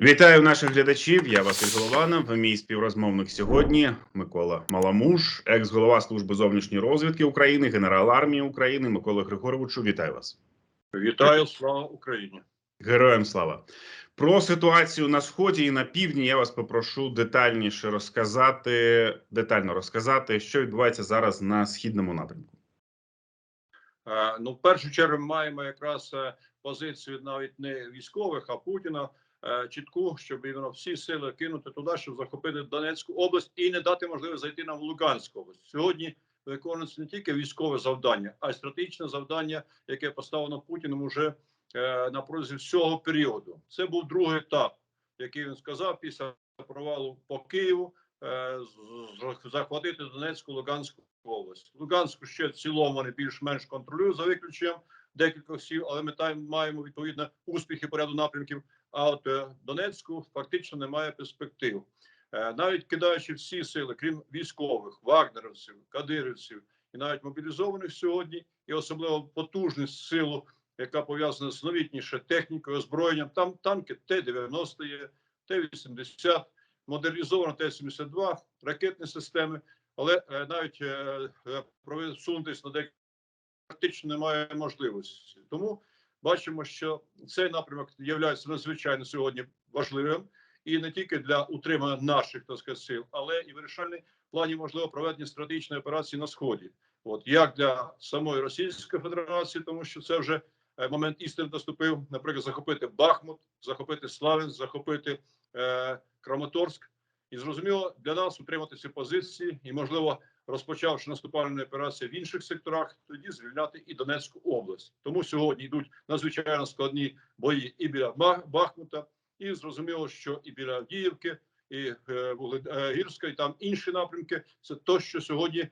Вітаю наших глядачів. Я Василь Голованов. Мій співрозмовник сьогодні Микола Маламуш, екс-голова служби зовнішньої розвідки України, генерал армії України. Микола Григоровичу, вітаю вас. Вітаю, слава Україні. Героям слава про ситуацію на сході і на півдні. Я вас попрошу детальніше розказати, детально розказати, що відбувається зараз на східному напрямку. Е, Ну, в першу чергу, маємо якраз е, позицію навіть не військових, а Путіна чітку, щоб іменно всі сили кинути туди, щоб захопити Донецьку область і не дати можливість зайти нам в Луганську область. Сьогодні виконується не тільки військове завдання, а й стратегічне завдання, яке поставлено Путіним уже е, на протязі всього періоду. Це був другий етап, який він сказав після провалу по Києву. е, захватити Донецьку Луганську область. Луганську ще цілому вони більш-менш контролюють за виключенням декількох сіл, але ми там маємо відповідно успіхи по ряду напрямків. А от е, Донецьку фактично немає перспектив. Е, навіть кидаючи всі сили, крім військових, вагнерівців, кадирівців і навіть мобілізованих сьогодні, і особливо потужність силу, яка пов'язана з новітніше технікою, озброєнням. Там танки Т-90 є, Т-80, модернізована Т-72, ракетні системи, але е, навіть е, на деякі практично немає можливості. Тому бачимо, що цей напрямок є надзвичайно сьогодні важливим і не тільки для утримання наших так сказати, сил, але і вирішальний в плані можливо проведення стратегічної операції на сході. От як для самої Російської Федерації, тому що це вже е, момент істини наступив, наприклад, захопити Бахмут, захопити Славянськ, захопити е, Краматорськ. І зрозуміло для нас утримати ці позиції і, можливо, розпочавши наступальну операцію в інших секторах, тоді звільняти і Донецьку область. Тому сьогодні йдуть надзвичайно складні бої і біля Бахмута, і зрозуміло, що і біля Авдіївки, і е, Вуглегірська, і там інші напрямки. Це то, що сьогодні, е,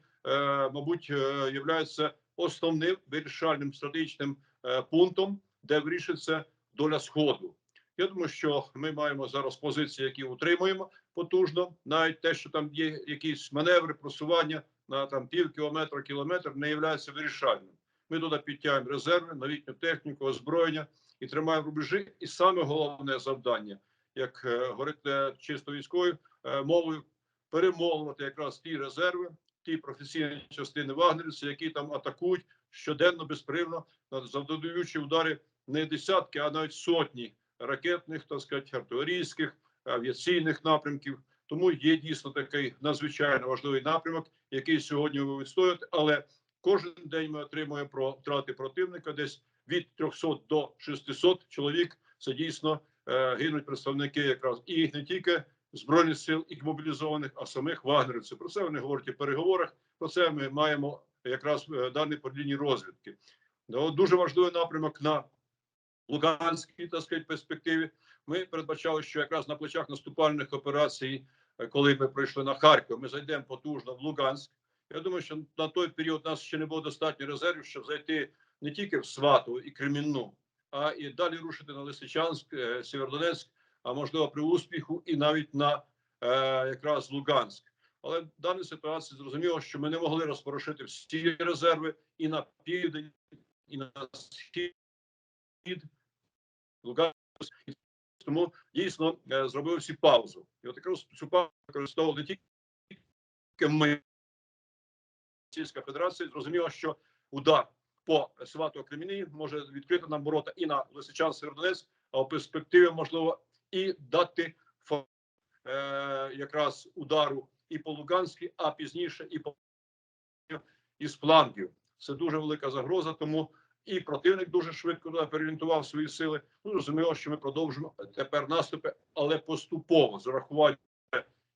мабуть, е, являється основним вирішальним стратегічним е, пунктом, де вирішиться доля сходу. Я думаю, що ми маємо зараз позиції, які утримуємо потужно. Навіть те, що там є якісь маневри, просування на там пів кілометра, кілометр, не є вирішальним. Ми туди підтягуємо резерви, новітню техніку, озброєння і тримаємо рубежі. І саме головне завдання, як е, говорить чисто військовою е, мовою, перемовувати якраз ті резерви, ті професійні частини вагнерівців, які там атакують щоденно безпривно, завдаючи удари не десятки, а навіть сотні ракетних, так сказати, артилерійських, авіаційних напрямків. Тому є дійсно такий надзвичайно важливий напрямок, який сьогодні ви відстоюєте. Але кожен день ми отримуємо про втрати противника десь від 300 до 600 чоловік. Це дійсно е, гинуть представники якраз і не тільки збройних сил і мобілізованих, а самих вагнерівців. Про це вони говорять в переговорах. Про це ми маємо якраз е, дані по лінії розвідки. Дуже важливий напрямок на Луганській так сказати, перспективі. Ми передбачали, що якраз на плечах наступальних операцій, е, коли ми прийшли на Харків, ми зайдемо потужно в Луганськ. Я думаю, що на той період нас ще не було достатньо резервів, щоб зайти не тільки в Свату і Кремінну, а і далі рушити на Лисичанськ, е, Сєвєродонецьк, а можливо при успіху і навіть на е, якраз Луганськ. Але в даній ситуації зрозуміло, що ми не могли розпорошити всі резерви і на південь, і на схід. Луганськ. Тому дійсно е, зробив всі паузу. І от якраз цю паузу використовували не тільки ми, Російська Федерація, зрозуміло, що удар по Свату Креміні може відкрити нам ворота і на Лисичанськ Северодонецьк, а в перспективі можливо і дати е, якраз удару і по Луганській, а пізніше і по із флангів. Це дуже велика загроза, тому і противник дуже швидко туди переорієнтував свої сили. Ну зрозуміло, що ми продовжимо тепер наступи, але поступово з урахуванням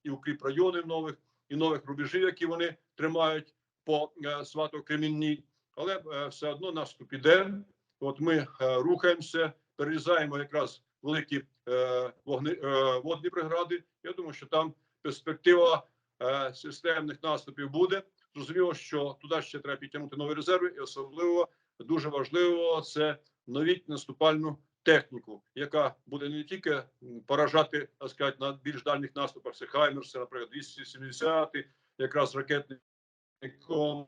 і укріп районів нових, і нових рубежів, які вони тримають по е, свато Кремінній. Але е, все одно наступ іде. От ми е, рухаємося, перерізаємо якраз великі е, вогни, е, водні прегради. Я думаю, що там перспектива е, системних наступів буде. Зрозуміло, що туди ще треба підтягнути нові резерви, і особливо дуже важливо це новіть наступальну техніку, яка буде не тільки поражати так сказати, на більш дальніх наступах, це Хаймерси, наприклад, 270, якраз ракетний ком,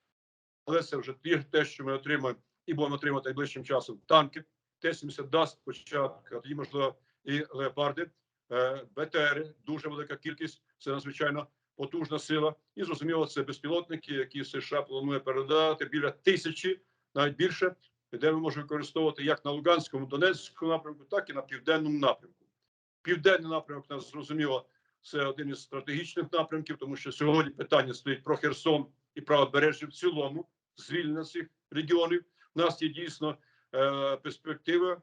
але це вже те, що ми отримаємо і будемо отримати найближчим часом танки. Т-70 даст початок, а тоді можливо і леопарди. е, БТР, дуже велика кількість. Це надзвичайно потужна сила. І зрозуміло, це безпілотники, які США планує передати біля тисячі, навіть більше, де ми можемо використовувати як на Луганському, Донецькому напрямку, так і на південному напрямку. Південний напрямок нас зрозуміло, це один із стратегічних напрямків, тому що сьогодні питання стоїть про Херсон і правобережжя в цілому, звільнення цих регіонів. У нас є дійсно е, перспектива.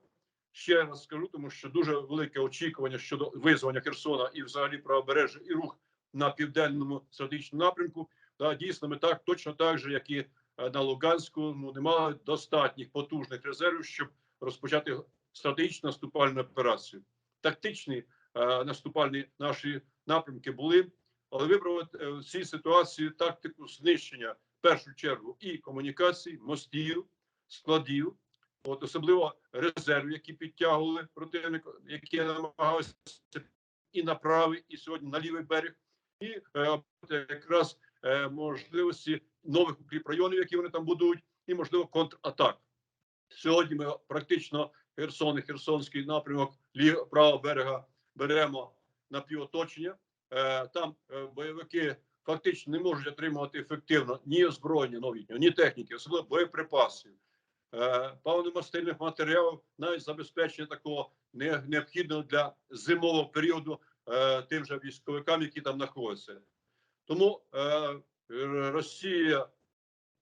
Ще раз скажу, тому що дуже велике очікування щодо визвання Херсона і взагалі правобережжя і рух на південному стратегічному напрямку. Да, дійсно, ми так точно так же, як і на Луганську, ну не мали достатніх потужних резервів, щоб розпочати стратегічну наступальну операцію. Тактичні е, наступальні наші напрямки були, але вибрати е, в цій ситуації тактику знищення в першу чергу і комунікацій, мостів, складів, от особливо резервів, які підтягували противника, які намагалися і на правий, і сьогодні на лівий берег, і е, якраз е, можливості нових укріпрайонів, які вони там будують, і можливо контратак. Сьогодні ми практично Херсон і Херсонський напрямок правого берега беремо на півоточення. Е, там е, бойовики фактично не можуть отримувати ефективно ні озброєння новітнього, ні техніки, особливо боєприпасів, е, паливно-мастильних матеріалів, навіть забезпечення такого необхідного для зимового періоду тим же військовикам, які там знаходяться. Тому Росія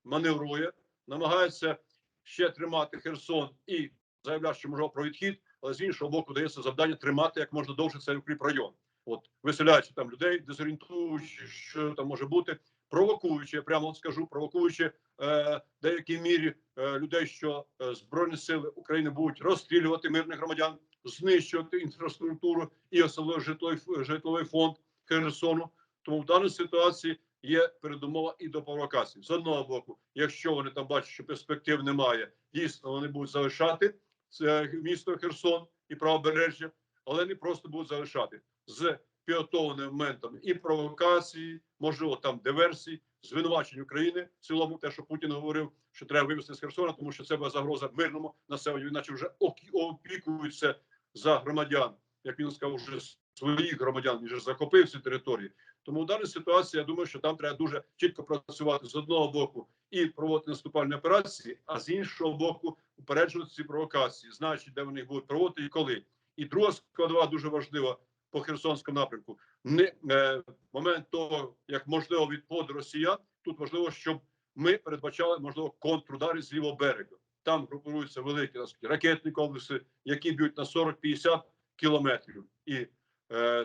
маневрує, намагається ще тримати Херсон і заявляє, що можливо про відхід, але з іншого боку дається завдання тримати як можна довше цей укріпрайон. От виселяючи там людей, дезорієнтуючи, що там може бути, провокуючи, я прямо скажу, провокуючи е, деякій мірі е, людей, що е, збройні сили України будуть розстрілювати мирних громадян, знищувати інфраструктуру і особливо житловий, житловий фонд Херсону. Тому в даній ситуації є передумова і до провокацій. З одного боку, якщо вони там бачать, що перспектив немає, дійсно вони будуть залишати це місто Херсон і правобережжя, але не просто будуть залишати з підготовленими моментами і провокації, можливо, там диверсії, звинувачень України в цілому, те, що Путін говорив, що треба вивезти з Херсона, тому що це була загроза мирному населенню, іначе вже опікуються за громадян, як він сказав, вже своїх громадян, він же захопив ці території. Тому в даній ситуації я думаю, що там треба дуже чітко працювати з одного боку і проводити наступальні операції, а з іншого боку, упереджувати ці провокації, знаючи, де вони будуть проводити і коли. І друга складова дуже важлива по Херсонському напрямку. Не е, момент того, як можливо відходу росіян, тут важливо, щоб ми передбачали можливо контрудари з лівого берега. Там групуються великі ракетні комплекси, які б'ють на 40-50 кілометрів, і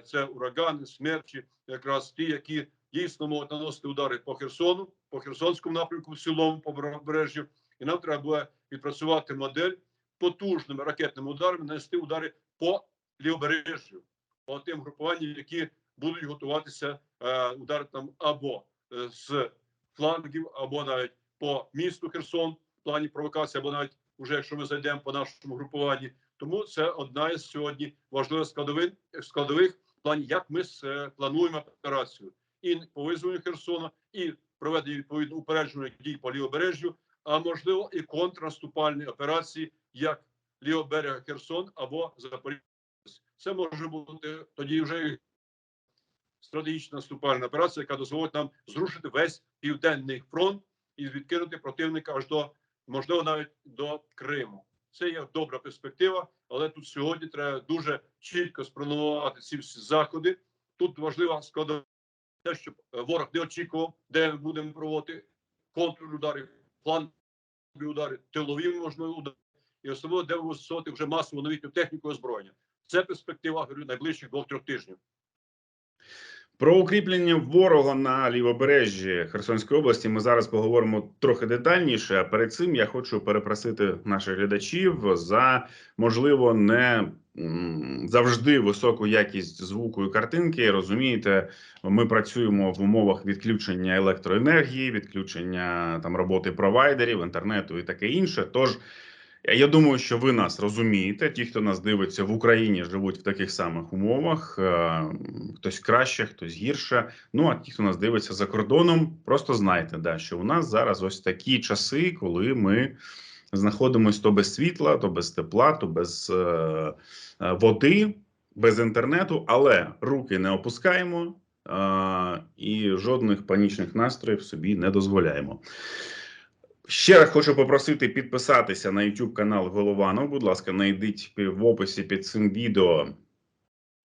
це урагани, смерчі, якраз ті, які дійсно можуть наносити удари по Херсону, по Херсонському напрямку, в цілому по правобережжю. І нам треба буде відпрацювати модель потужними ракетними ударами, нанести удари по лівобережжю, по тим групуванням, які будуть готуватися е, удари там або е, з флангів, або навіть по місту Херсон в плані провокації, або навіть уже якщо ми зайдемо по нашому групуванні. Тому це одна із сьогодні важливих складових складових плані, як ми е, плануємо операцію і по визволенню Херсона, і проведення відповідно упереджених дій по лівобережжю, а можливо і контрнаступальні операції, як лівоберега Херсон або Запоріжжя. Це може бути тоді вже стратегічна наступальна операція, яка дозволить нам зрушити весь південний фронт і відкинути противника аж до можливо навіть до Криму. Це є добра перспектива, але тут сьогодні треба дуже чітко спланувати ці всі заходи. Тут важлива складова те, щоб е, ворог не очікував, де ми будемо проводити контрудари, планові удари, тилові можливо удари, і особливо де ви вже масову новітню техніку озброєння. Це перспектива говорю, найближчих двох-трьох тижнів. Про укріплення ворога на лівобережжі Херсонської області ми зараз поговоримо трохи детальніше. А перед цим я хочу перепросити наших глядачів за можливо не завжди високу якість звуку і картинки. Розумієте, ми працюємо в умовах відключення електроенергії, відключення там роботи провайдерів, інтернету і таке інше. Тож я думаю, що ви нас розумієте. Ті, хто нас дивиться в Україні, живуть в таких самих умовах. Е, Хтось краще, хтось гірше. Ну а ті, хто нас дивиться за кордоном, просто знайте, да, що у нас зараз ось такі часи, коли ми знаходимося то без світла, то без тепла, то без е, е, води. без інтернету, але руки не опускаємо і жодних панічних настроїв собі не дозволяємо. Ще раз хочу попросити підписатися на YouTube канал Голованов. Будь ласка, знайдіть в описі під цим відео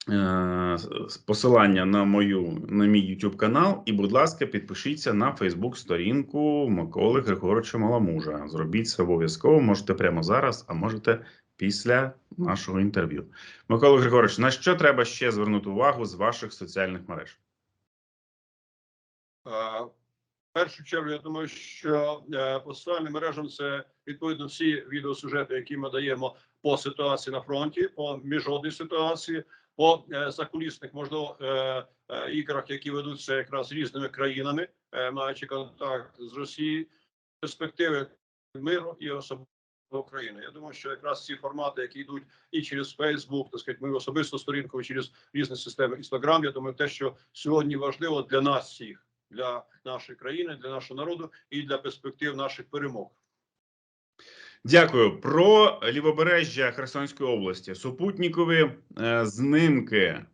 е, посилання на мою на мій YouTube канал. І, будь ласка, підпишіться на Facebook сторінку Миколи Григоровича Маламужа. Зробіть це обов'язково. Можете прямо зараз, а можете після нашого інтерв'ю. Микола Григорович, на що треба ще звернути увагу з ваших соціальних мереж? Першу чергу, я думаю, що е, соціальним мережам це відповідно всі відеосюжети, які ми даємо по ситуації на фронті, по міжнародній ситуації, по е, закулісних, можливо, е, іграх, які ведуться якраз різними країнами, маючи контакт з Росією, перспективи миру і особливо України. Я думаю, що якраз ці формати, які йдуть і через Facebook, так сказати, ми особисто сторінку, і через різні системи Instagram, я думаю, те, що сьогодні важливо для нас всіх для нашої країни, для нашого народу і для перспектив наших перемог. Дякую. Про лівобережжя Херсонської області. Супутникові е, знимки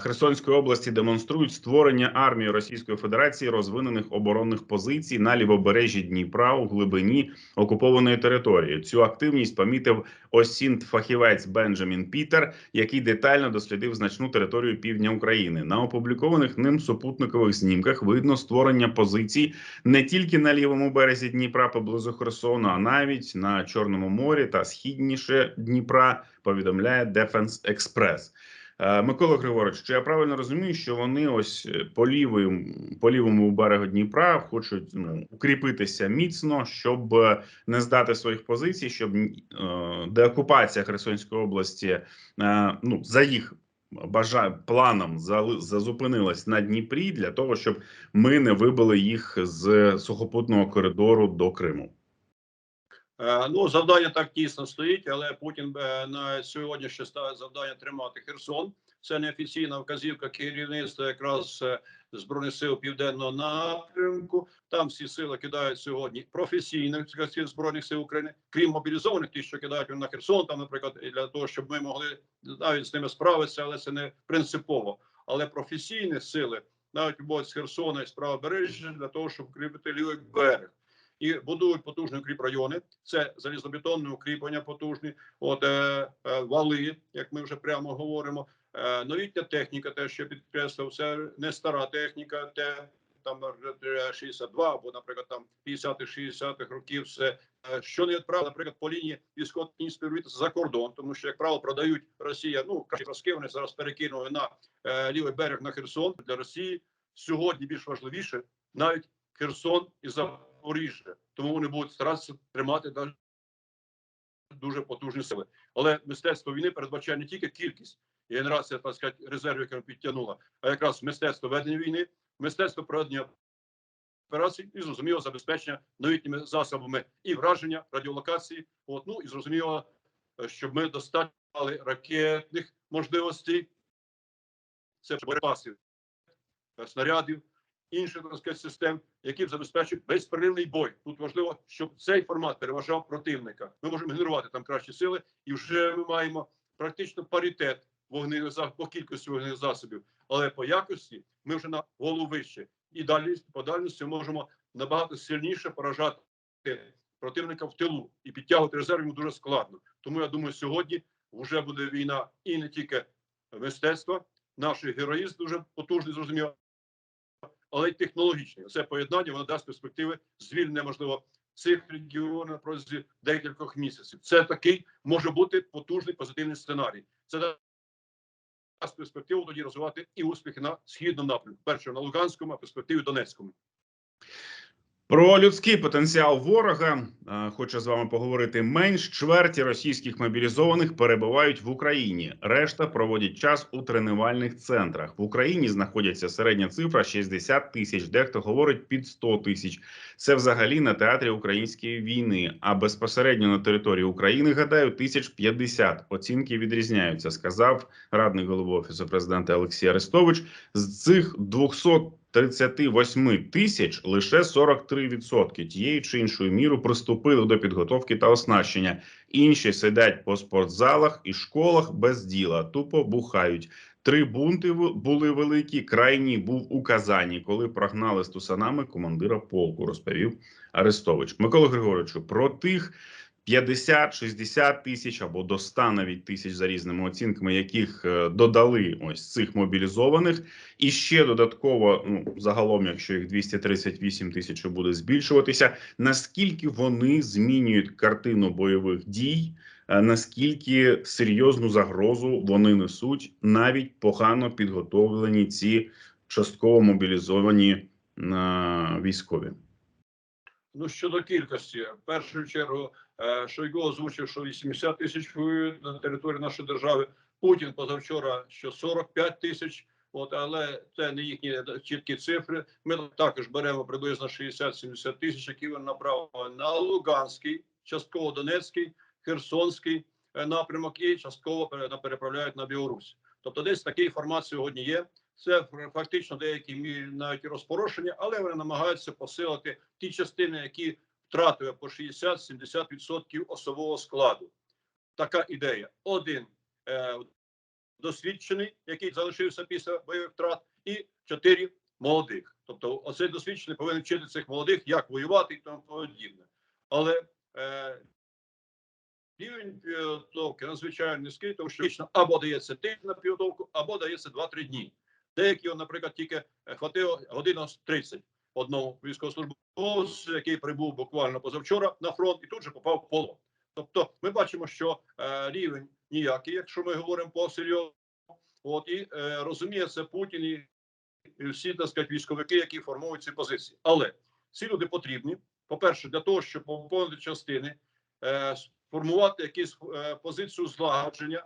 Херсонської області демонструють створення армії Російської Федерації розвинених оборонних позицій на лівобережжі Дніпра у глибині окупованої території. Цю активність помітив осінт фахівець Бенджамін Пітер, який детально дослідив значну територію півдня України. На опублікованих ним супутникових знімках видно створення позицій не тільки на лівому березі Дніпра поблизу Херсону, а навіть на Чорному морі та східніше Дніпра. Повідомляє Defense Express. Е, Микола Григорович, чи я правильно розумію, що вони ось е, по лівому, по лівому берегу Дніпра хочуть ну, укріпитися міцно, щоб е, не здати своїх позицій, щоб е, деокупація Херсонської області е, ну за їх бажа планом зазупинилась на Дніпрі для того, щоб ми не вибили їх з сухопутного коридору до Криму. Е, Ну, завдання так дійсно стоїть, але Путін е, на сьогодні ще ставить завдання тримати Херсон. Це неофіційна вказівка керівництва якраз е, збройних сил південного напрямку. Там всі сили кидають сьогодні професійних збройних сил України, крім мобілізованих, ті, що кидають на Херсон, там, наприклад, для того, щоб ми могли навіть з ними справитися, але це не принципово. Але професійні сили навіть будуть з Херсона і з правобережжя для того, щоб укріпити лівий берег. І будують потужні укріпрайони. Це залізобетонне укріплення потужні, от е, е, вали, як ми вже прямо говоримо. Е, новітня техніка, те, що підкреслив, це не стара техніка, те там е, 62 або, наприклад, там 50-х, 60-х років. Все е, що не відправили, наприклад, по лінії військових співробітництва за кордон, тому що як правило продають Росія. Ну кращі зразки вони зараз перекинули на е, лівий берег на Херсон для Росії. Сьогодні більш важливіше навіть Херсон і Запоріжжя. Тому вони будуть старатися тримати далі дуже потужні сили. Але мистецтво війни передбачає не тільки кількість і генерація, так сказати, резервів, яка підтягнула, а якраз мистецтво ведення війни, мистецтво проведення операцій і зрозуміло забезпечення новітніми засобами і враження радіолокації. От ну і зрозуміло, щоб ми достатньо ракетних можливостей, це боєприпасів, снарядів, інших так сказати, систем, які б забезпечують безперервний бой. Тут важливо, щоб цей формат переважав противника. Ми можемо генерувати там кращі сили, і вже ми маємо практично паритет вогневих по кількості вогневих засобів, але по якості ми вже на голову вище. І далі по дальності можемо набагато сильніше поражати противника в тилу і підтягувати резерв йому дуже складно. Тому я думаю, сьогодні вже буде війна і не тільки мистецтва, наш героїзм дуже потужний, зрозуміло, але й технологічний. Це поєднання воно дасть перспективи звільнення, можливо, цих регіонів протягом декількох місяців. Це такий може бути потужний позитивний сценарій. Це дасть перспективу тоді розвивати і успіхи на східному напрямку. Перше на Луганському, а перспективі Донецькому. Про людський потенціал ворога е, хочу з вами поговорити. Менш чверті російських мобілізованих перебувають в Україні. Решта проводять час у тренувальних центрах. В Україні знаходяться середня цифра 60 тисяч. Дехто говорить під 100 тисяч. Це взагалі на театрі української війни. А безпосередньо на території України гадаю, тисяч 50. Оцінки відрізняються. Сказав радник голови офісу президента Олексій Арестович. З цих 200 38 тисяч лише 43% тією чи іншою мірою приступили до підготовки та оснащення. Інші сидять по спортзалах і школах без діла, тупо бухають. Три бунти були великі. Крайній був у Казані, коли прогнали з тусанами командира полку, розповів Арестович. Микола Григоровичу, про тих 50-60 тисяч або до 100 навіть тисяч за різними оцінками, яких е, додали ось цих мобілізованих, і ще додатково, ну загалом, якщо їх 238 тисяч буде збільшуватися, наскільки вони змінюють картину бойових дій? е, Наскільки серйозну загрозу вони несуть, навіть погано підготовлені ці частково мобілізовані е, військові? Ну щодо кількості, в першу чергу Шойгу озвучив, що 80 тисяч воюють на території нашої держави. Путін позавчора, що 45 тисяч. От, але це не їхні чіткі цифри. Ми також беремо приблизно 60-70 тисяч, які він набрав на Луганський, частково Донецький, Херсонський е, напрямок і частково переправляють на Білорусь. Тобто, десь такий формат сьогодні є. Це фактично деякі мірі навіть розпорошення, але вони намагаються посилити ті частини, які втратили по 60-70% особового складу. Така ідея. Один е, досвідчений, який залишився після бойових втрат, і чотири молодих. Тобто, оцей досвідчений повинен вчити цих молодих, як воювати і тому подібне. Але е, рівень підготовки надзвичайно низький, тому що фактично або дається тиждень на підготовку, або дається 2-3 дні. Деякі, наприклад, тільки е, хватило година 30 одному військовослужбовцю, який прибув буквально позавчора на фронт і тут же попав в полон. Тобто, ми бачимо, що е, рівень ніякий, якщо ми говоримо по серйозно. От і е, розуміє Путін і, і всі так сказати, військовики, які формують ці позиції. Але ці люди потрібні. По-перше, для того, щоб поповнити частини, е, сформувати якусь е, позицію злагодження,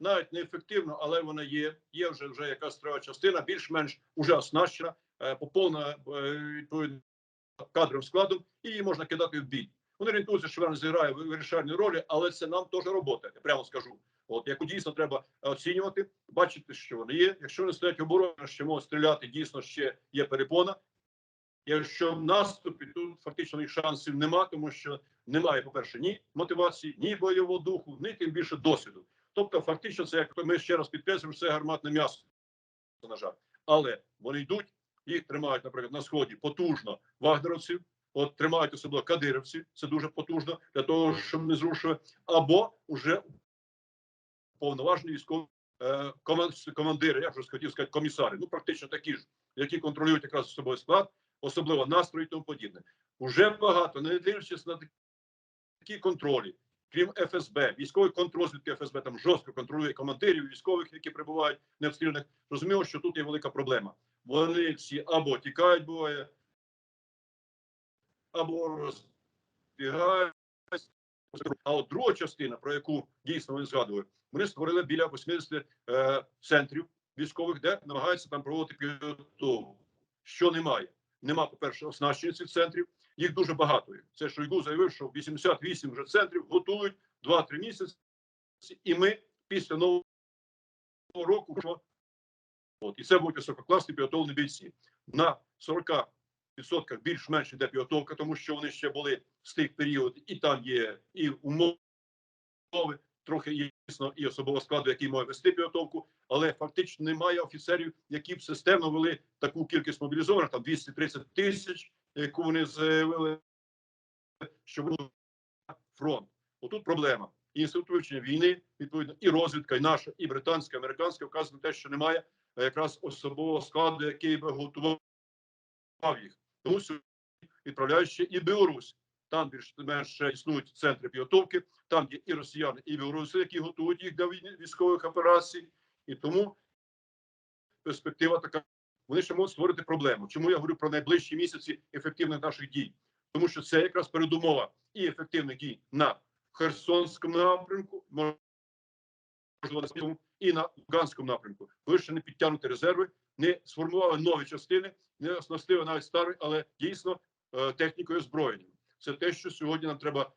навіть неефективно, але вона є. Є вже вже якась стройова частина, більш-менш уже оснащена, поповнена е, відповідно кадровим складом, і її можна кидати в бій. Вони орієнтуються, що вона зіграє вирішальні ролі, але це нам теж робота. Я прямо скажу. От яку дійсно треба оцінювати, бачити, що вони є. Якщо вони стоять оборону, що можуть стріляти, дійсно ще є перепона. Якщо в наступі тут фактично їх шансів нема, тому що немає, по-перше, ні мотивації, ні бойового духу, ні тим більше досвіду. Тобто, фактично, це як ми ще раз підкреслюємо, це гарматне м'ясо, на жаль. Але вони йдуть, їх тримають, наприклад, на сході потужно вагнеровців, от тримають особливо кадировці, це дуже потужно для того, щоб не зрушили, або вже повноважні військові е, командири, я вже хотів сказати, комісари, ну практично такі ж, які контролюють якраз особовий склад, особливо настрої і тому подібне. Уже багато, не дивлячись на такі контролі, крім ФСБ, військовий контррозвідки ФСБ там жорстко контролює командирів, військових, які прибувають необстріляних. Зрозуміло, що тут є велика проблема. Вони всі або тікають, буває, або розбігають. А от друга частина, про яку дійсно вони згадували, вони створили біля 80 е, центрів військових, де намагаються там проводити підготовку. Що немає? Нема, по-перше, оснащення цих центрів. Їх дуже багато. Це Шойгу заявив, що 88 вже центрів готують 2-3 місяці, і ми після нового року от і це будуть висококласні підготовлені бійці на 40 відсотках більш-менш йде підготовка, тому що вони ще були з тих періодів, і там є і умови, трохи є дійсно і особового складу, який може вести підготовку, але фактично немає офіцерів, які б системно вели таку кількість мобілізованих, там 230 тисяч, яку вони заявили, що буде фронт. Отут проблема. І інститут вивчення війни, відповідно, і розвідка, і наша, і британська, і американська вказує на те, що немає якраз особового складу, який би готував їх. Тому сьогодні відправляють ще і Білорусь. Там більш-менш існують центри підготовки, там є і росіяни, і білоруси, які готують їх для військових операцій. І тому перспектива така. Вони ще можуть створити проблему. Чому я говорю про найближчі місяці ефективних наших дій? Тому що це якраз передумова і ефективних дій на Херсонському напрямку, можливо, і на Луганському напрямку. Ви ще не підтягнути резерви, не сформували нові частини, не оснастили навіть старі, але дійсно е, технікою озброєнням. Це те, що сьогодні нам треба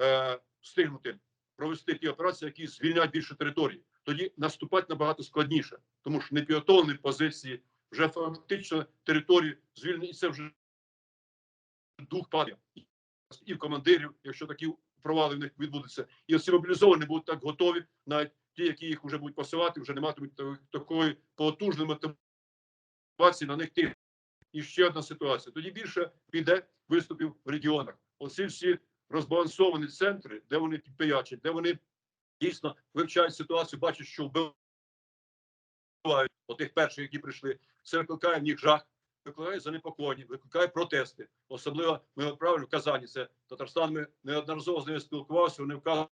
е, встигнути провести ті операції, які звільняють більше території. Тоді наступати набагато складніше, тому що непідготовлені позиції вже фактично території звільнені, і це вже дух падає і в командирів, якщо такі провали в них відбудуться, і оці мобілізовані будуть так готові, навіть ті, які їх вже будуть посилати, вже не матимуть такої потужної мотивації на них тих. І ще одна ситуація. Тоді більше піде виступів в регіонах. Оці всі розбалансовані центри, де вони пиячать, де вони дійсно вивчають ситуацію, бачать, що вбивають отих перших, які прийшли. Це викликає в них жах, викликає занепокоєння, викликає протести. Особливо ми правильно в Казані. Це Татарстан. Ми неодноразово з ними спілкувалися. Вони вказують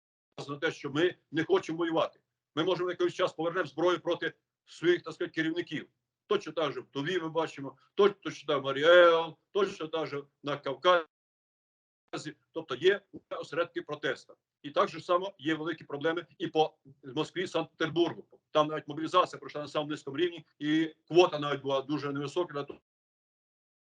на те, що ми не хочемо воювати. Ми можемо якийсь час повернемо зброю проти своїх так сказати, керівників. Точно так же в Туві ми бачимо, точно так Маріел, точно так же на Кавказі. Тобто є осередки протесту. І так же само є великі проблеми і по Москві, Санкт-Петербургу. Там навіть мобілізація пройшла на самому низькому рівні, і квота навіть була дуже невисока для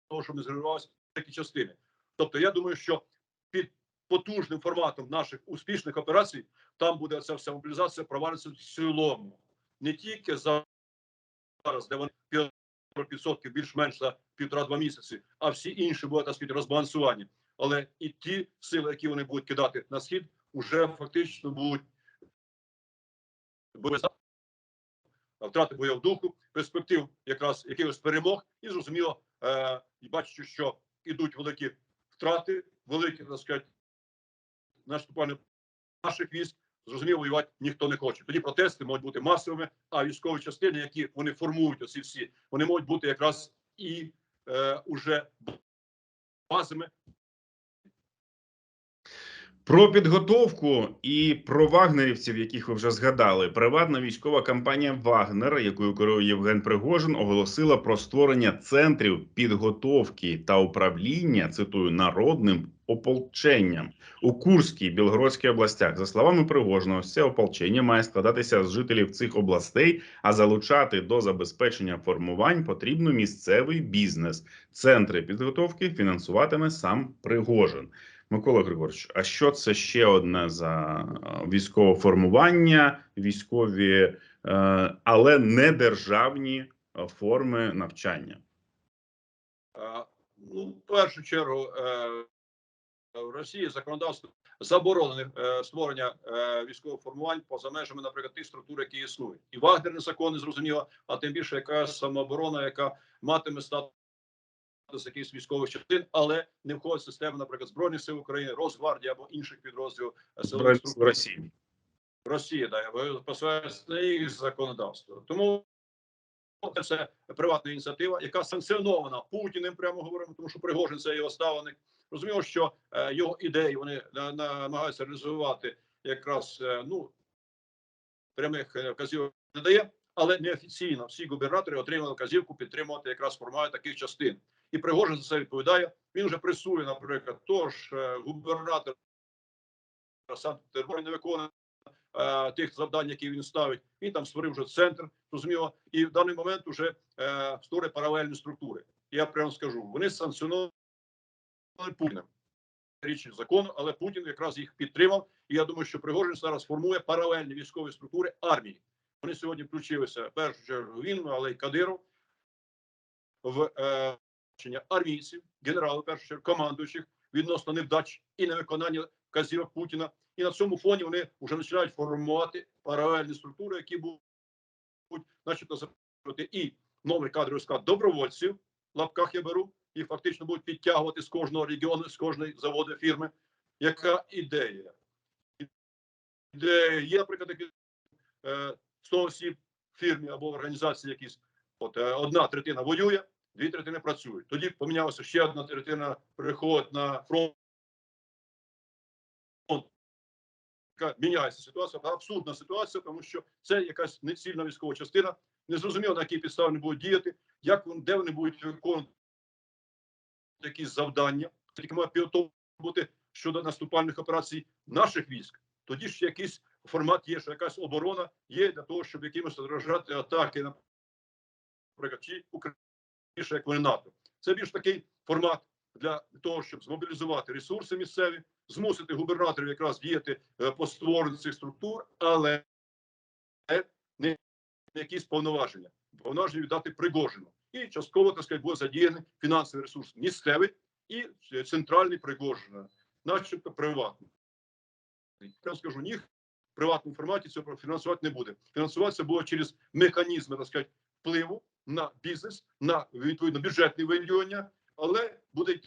того, щоб не зривалися такі частини. Тобто, я думаю, що під потужним форматом наших успішних операцій там буде ця вся мобілізація провалиться в цілому. Не тільки зараз, де вони 5% більш-менш за півтора-два місяці, а всі інші будуть так сказати, розбалансування. Але і ті сили, які вони будуть кидати на схід, вже фактично будуть втрати бойового духу, перспектив якраз якихось перемог, і зрозуміло, е, бачачи, що ідуть великі втрати, великі так сказати, наступальні наших військ. Зрозуміло, воювати ніхто не хоче. Тоді протести можуть бути масовими, а військові частини, які вони формують, оці всі, вони можуть бути якраз і е, уже базами Про підготовку і про вагнерівців, яких ви вже згадали, приватна військова компанія Вагнер, якою керує Євген Пригожин, оголосила про створення центрів підготовки та управління цитую народним ополченням у Курській Білгородській областях. За словами Пригожного, це ополчення має складатися з жителів цих областей, а залучати до забезпечення формувань потрібно місцевий бізнес. Центри підготовки фінансуватиме сам Пригожин. Микола Григорович, а що це ще одне за е, військове формування, військові, е, але не державні е, форми навчання? Ну, в першу чергу, в Росії законодавство заборонене створення військових формувань поза межами, наприклад, тих структур, які існують. І Вагнерні закони зрозуміло, а тим більше якась самооборона, яка матиме статус якихось військових частин, але не входить в систему, наприклад, Збройних сил України, Росгвардії або інших підрозділів е, сил. Росії. Росія да, на їх законодавство. Тому це приватна ініціатива, яка санкціонована Путіним, прямо говоримо, тому що Пригожин це його ставленик. Розуміло, що е, його ідеї вони намагаються реалізувати якраз е, ну прямих вказівок не дає, але неофіційно всі губернатори отримали вказівку підтримувати якраз формування таких частин. І Пригожин за це відповідає. Він вже пресує, наприклад, тож е, губернатор Санкт-Петербурга не виконує е, тих завдань, які він ставить. Він там створив вже центр, зрозуміло, і в даний момент вже е, створює паралельні структури. Я прямо скажу, вони санкціоновані Путіним. Річ закону, але Путін якраз їх підтримав. І я думаю, що Пригожин зараз формує паралельні військові структури армії. Вони сьогодні включилися в першу чергу він, але й Кадиров в е, бачення армійців, генералів, першу чергу, командуючих відносно невдач і невиконання вказівок Путіна. І на цьому фоні вони вже починають формувати паралельні структури, які будуть, начебто, запрошувати і новий кадровий склад добровольців, в лапках я беру, і фактично будуть підтягувати з кожного регіону, з кожної заводу фірми. Яка ідея? Ідея є, наприклад, такі е, 100 осіб в фірмі або в організації якісь. От е, одна третина воює, дві третини працюють. Тоді помінялося ще одна третина приходить на фронт. Міняється ситуація, абсурдна ситуація, тому що це якась нецільна військова частина. Незрозуміло, на якій підставі вони будуть діяти, як вони, де вони будуть виконувати якісь завдання. Тільки має підготовка щодо наступальних операцій наших військ. Тоді ж якийсь формат є, що якась оборона є для того, щоб якимось розражати атаки, наприклад, чи Україна, як вони НАТО. Це більш такий формат для того, щоб змобілізувати ресурси місцеві, змусити губернаторів якраз діяти е, по створенню цих структур, але не якісь повноваження. повноваження віддати Пригожину. І частково так сказати, був задіяний фінансовий ресурс місцевий і е, центральний Пригожина, начебто приватний. Я скажу, ні, в приватному форматі цього фінансувати не буде. Фінансуватися буде через механізми, так сказати, впливу на бізнес, на відповідно бюджетне виділення, але буде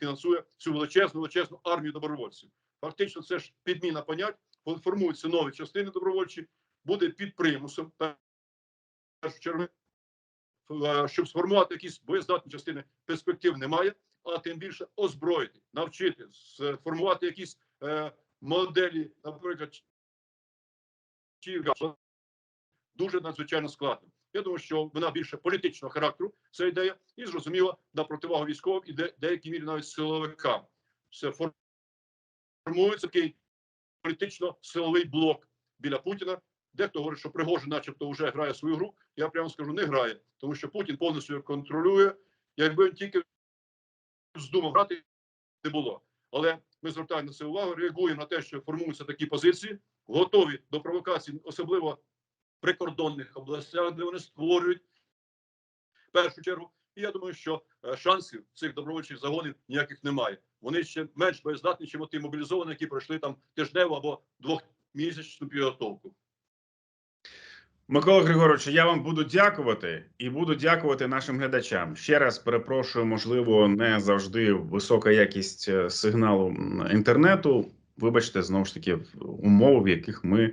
фінансує цю величезну величезну армію добровольців. Фактично, це ж підміна понять, формуються нові частини добровольчі, буде під примусом е, щоб сформувати якісь боєздатні частини, перспектив немає, а тим більше озброїти, навчити, сформувати якісь е, моделі, наприклад, чи дуже надзвичайно складно. Я думаю, що вона більше політичного характеру, ця ідея, і зрозуміло на противагу військовим і де, деякій мірі навіть силовикам. Це формується такий політично-силовий блок біля Путіна. Дехто говорить, що Пригожин, начебто, вже грає свою гру. Я прямо скажу, не грає, тому що Путін повністю контролює. Якби він тільки здумав грати, не було. Але ми звертаємо на це увагу, реагуємо на те, що формуються такі позиції, готові до провокацій, особливо прикордонних областях, де вони створюють в першу чергу. І я думаю, що е, шансів цих добровольчих загонів ніяких немає. Вони ще менш боєздатні, ніж ті мобілізовані, які пройшли там тижневу або двохмісячну підготовку. Микола Григорович, я вам буду дякувати і буду дякувати нашим глядачам. Ще раз перепрошую, можливо, не завжди висока якість е, сигналу інтернету. Вибачте, знову ж таки, умови, в яких ми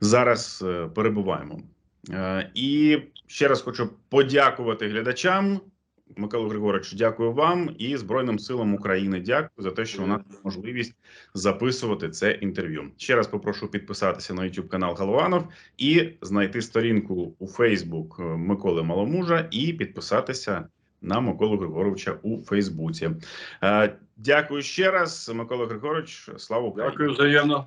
зараз е, перебуваємо. Е, І ще раз хочу подякувати глядачам. Микола Григорович, дякую вам і Збройним силам України. Дякую за те, що у нас можливість записувати це інтерв'ю. Ще раз попрошу підписатися на YouTube канал Голованов і знайти сторінку у Фейсбук е, Миколи Маломужа і підписатися на Миколу Григоровича у Фейсбуці. Е, Дякую ще раз, Микола Григорович. Слава Україні! Дякую взаємно.